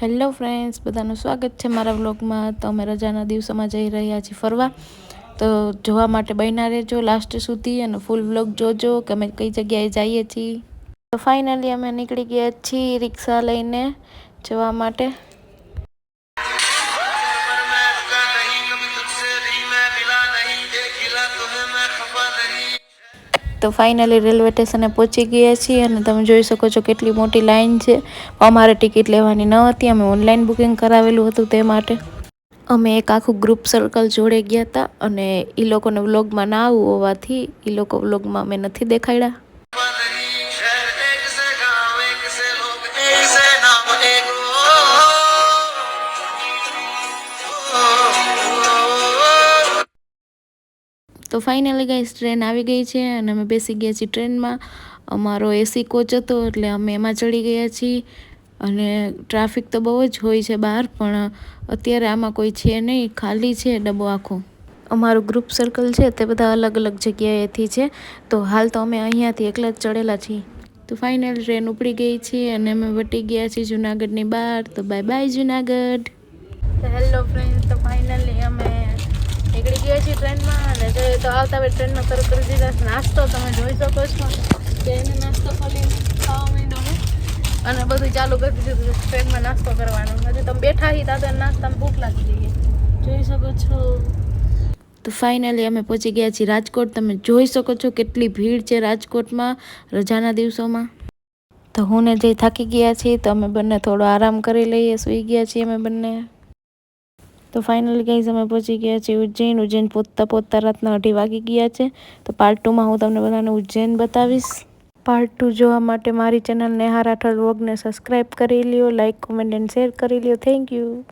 Hello friends, બધાનું સ્વાગત છે મારા વ્લોગમાં. તો અમે રજાના દિવસોમાં જઈ રહ્યા છીએ ફરવા. તો જોવા માટે બન્યા રહેજો લાસ્ટ સુધી અને ફૂલ વ્લોગ જોજો કે અમે કઈ જગ્યાએ જઈએ છીએ. તો ફાઇનલી અમે નીકળી ગયા છીએ રિક્ષા લઈને જવા માટે. તો ફાઇનલી રેલવે સ્ટેશને પહોંચી ગયા છીએ અને તમે જોઈ શકો છો કેટલી મોટી લાઇન છે. અમારે ટિકિટ લેવાની ન હતી, અમે ઓનલાઈન બુકિંગ કરાવેલું હતું તે માટે. અમે એક આખું ગ્રુપ સર્કલ જોડે ગયા હતા અને એ લોકોને વ્લોગમાં ના આવવું હોવાથી એ લોકો વ્લોગમાં અમે નથી દેખાડ્યા. તો ફાઇનલી ગાઈસ ટ્રેન આવી ગઈ છે અને અમે બેસી ગયા છીએ ટ્રેનમાં અમારો એસી કોચ હતો, એટલે અમે એમાં ચડી ગયા છીએ. અને ટ્રાફિક તો બહુ જ હોય છે બહાર, પણ અત્યારે આમાં કોઈ છે નહીં, ખાલી છે ડબ્બો આખો. અમારું ગ્રુપ સર્કલ છે, તે બધા અલગ અલગ જગ્યાએથી છે. તો હાલ તો અમે અહીંયાથી એકલા જ ચડેલા છીએ. તો ફાઇનલ ટ્રેન ઉપડી ગઈ છે અને અમે વટી ગયા છીએ જુનાગઢની બહાર. તો bye bye Junagadh hello friend તો ફાઇનલી અમે છીએ ટ્રેનમાં અને જોઈએ તો આવતા હવે ટ્રેનમાં શરૂ કરી દીધા નાસ્તો તમે જોઈ શકો છો. કે એને નાસ્તો ખોલીને ખાવા માંડ્યો અને બધું ચાલુ કરી દીધું ટ્રેનમાં નાસ્તો કરવાનો. હજી તમે બેઠા હી તાતો નાસ્તામાં ભૂખ લાગી જઈએ જોઈ શકો છો. તો ફાઇનલી અમે પહોંચી ગયા છીએ રાજકોટ. તમે જોઈ શકો છો કેટલી ભીડ છે રાજકોટમાં રજાના દિવસોમાં. તો હું ને જે થાકી ગયા છીએ. તો અમે બંને થોડો આરામ કરી લઈએ. સૂઈ ગયા છીએ અમે બંને. તો ફાઇનલી ગાઈઝ અમે પહોંચી ગયા છીએ ઉજ્જૈન ઉજ્જૈન પહોંચતા પોતા રાતના અઢી વાગી ગયા છે. તો પાર્ટ ટુમાં હું તમને બધાને ઉજ્જૈન બતાવીશ. પાર્ટ ટુ જોવા માટે મારી ચેનલ નેહા રાઠોડ વોગને સબસ્ક્રાઈબ કરી લ્યો લાઇક કોમેન્ટ એન્ડ શેર કરી લ્યો. Thank you